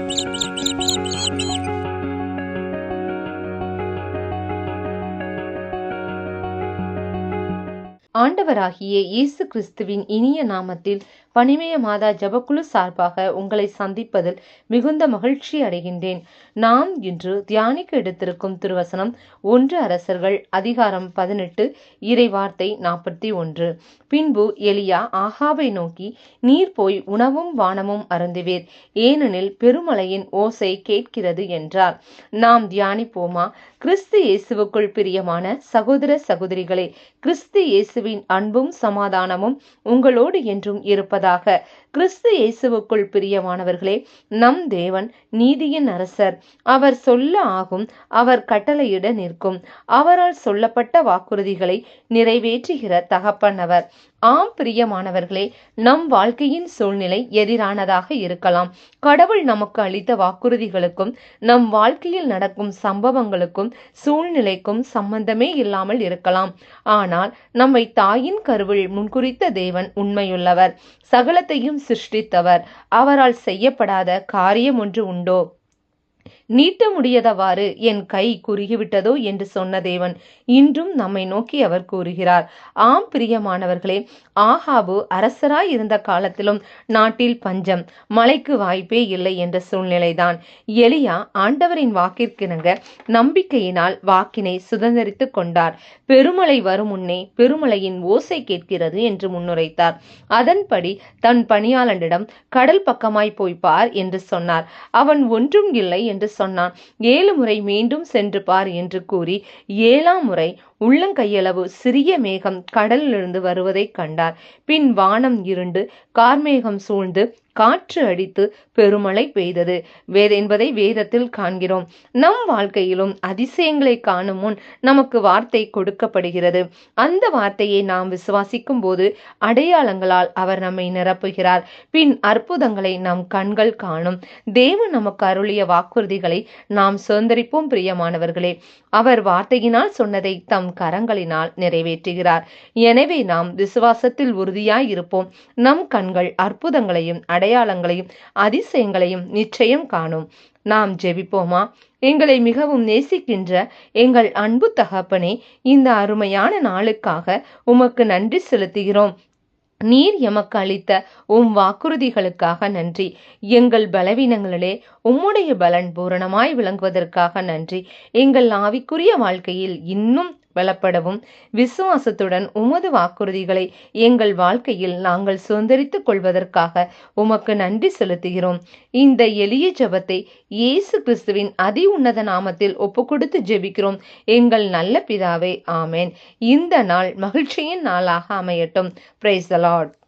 Música ஆண்டவராகிய இயேசு கிறிஸ்துவின் இனிய நாமத்தில் பனிமய மாதா ஜபக்குழு சார்பாக உங்களை சந்திப்பதில் மிகுந்த மகிழ்ச்சி அடைகின்றேன். நாம் இன்று தியானிக்க எடுத்திருக்கும் திருவசனம் ஒன்று அரசர்கள் அதிகாரம் பதினெட்டு இறை வார்த்தை நாற்பத்தி ஒன்று. பின்பு எலியா ஆகாவை நோக்கி நீர் போய் உணவும் வானமும் அருந்துவீர். ஏனெனில் பெருமலையின் ஓசை கேட்கிறது என்றார். நாம் தியானிப்போமா? கிறிஸ்து இயேசுவுக்குள் பிரியமான சகோதர சகோதரிகளே கிறிஸ்து இயேசுவின் அன்பும் சமாதானமும் உங்களோடு என்றும் இருப்பதாக கிறிஸ்து இயேசுவுக்குள் பிரியமானவர்களே நம் தேவன் நீதியின் அரசர். அவர் சொல்ல ஆகும் அவர் கட்டளையிட நிற்கும். அவரால் சொல்லப்பட்ட வாக்குறுதிகளை நிறைவேற்றுகிற தகப்பன் அவர். ஆம் பிரியமானவர்களே நம் வாழ்க்கையின் சூழ்நிலை எதிரானதாக இருக்கலாம். கடவுள் நமக்கு அளித்த வாக்குறுதிகளுக்கும் நம் வாழ்க்கையில் நடக்கும் சம்பவங்களுக்கும் சூழ்நிலைக்கும் சம்பந்தமே இல்லாமல் இருக்கலாம். ஆனால் நம்மை தாயின் கருவில் முன்குறித்த தேவன் உண்மையுள்ளவர். சகலத்தையும் சிருஷ்டித்தவர். அவரால் செய்யப்படாத காரியம் ஒன்று உண்டோ? நீட்ட முடியதவாறு என் கை குறுகிவிட்டதோ என்று சொன்ன தேவன் இன்றும் நம்மை நோக்கி அவர் கூறுகிறார். ஆம் பிரியமானவர்களே ஆஹாபு அரசராய் இருந்த காலத்திலும் நாட்டில் பஞ்சம் மழைக்கு வாய்ப்பே இல்லை என்ற சூழ்நிலைதான். எலியா ஆண்டவரின் வாக்கிற்கிணங்க நம்பிக்கையினால் வாக்கினை சுதந்திரித்து கொண்டார். பெருமழை வரும் முன்னே பெருமழையின் ஓசை கேட்கிறது என்று முன்னுரைத்தார். அதன்படி தன் பணியாளனிடம் கடல் பக்கமாய் போய் பார் என்று சொன்னார். அவன் ஒன்றும் இல்லை என்று சொன்னான். ஏழு முறை மீண்டும் சென்று பார் என்று கூறி ஏழாம் முறை உள்ளங்கையளவு சிறிய மேகம் கடலிலிருந்து வருவதை கண்டார். பின் வானம் இருண்டு கார்மேகம் சூழ்ந்து காற்று அடித்து பெருமழை பெய்தது. வேத என்பதை வேதத்தில் காண்கிறோம். நம் வாழ்க்கையிலும் அதிசயங்களை காணும் முன் நமக்கு வார்த்தை கொடுக்கப்படுகிறது. அந்த வார்த்தையை நாம் விசுவாசிக்கும் போது அடையாளங்களால் அவர் நம்மை நிரப்புகிறார். பின் அற்புதங்களை நம் கண்கள் காணும். தேவன் நமக்கு அருளிய வாக்குறுதிகளை நாம் சுதந்திரிப்போம் பிரியமானவர்களே. அவர் வார்த்தையினால் சொன்னதை தம் கரங்களினால் நிறைவேற்றுகிறார். எனவே நாம் விசுவாசத்தில் உறுதியாய் இருப்போம். நம் கண்கள் அற்புதங்களையும் அடையாளங்களையும் அதிசயங்களையும் நிச்சயம் காணும். நாம் ஜெபிப்போமா? எங்களை மிகவும் நேசிக்கின்ற எங்கள் அன்பு தகப்பனே இந்த அருமையான நாளுக்காக உமக்கு நன்றி செலுத்துகிறோம். நீர் எமக்கு அளித்த உம் வாக்குறுதிகளுக்காக நன்றி. எங்கள் பலவீனங்களிலே உம்முடைய பலன் பூரணமாய் விளங்குவதற்காக நன்றி. எங்கள் ஆவிக்குரிய வாழ்க்கையில் இன்னும் பலப்படவும் விசுவாசத்துடன் உமது வாக்குறுதிகளை எங்கள் வாழ்க்கையில் நாங்கள் சுதந்திரித்துக் கொள்வதற்காக உமக்கு நன்றி செலுத்துகிறோம். இந்த எளிய ஜபத்தை இயேசு கிறிஸ்துவின் அதி உன்னத நாமத்தில் ஒப்பு கொடுத்து ஜெபிக்கிறோம். எங்கள் நல்ல பிதாவே ஆமேன். இந்த நாள் மகிழ்ச்சியின் நாளாக அமையட்டும். Price Lord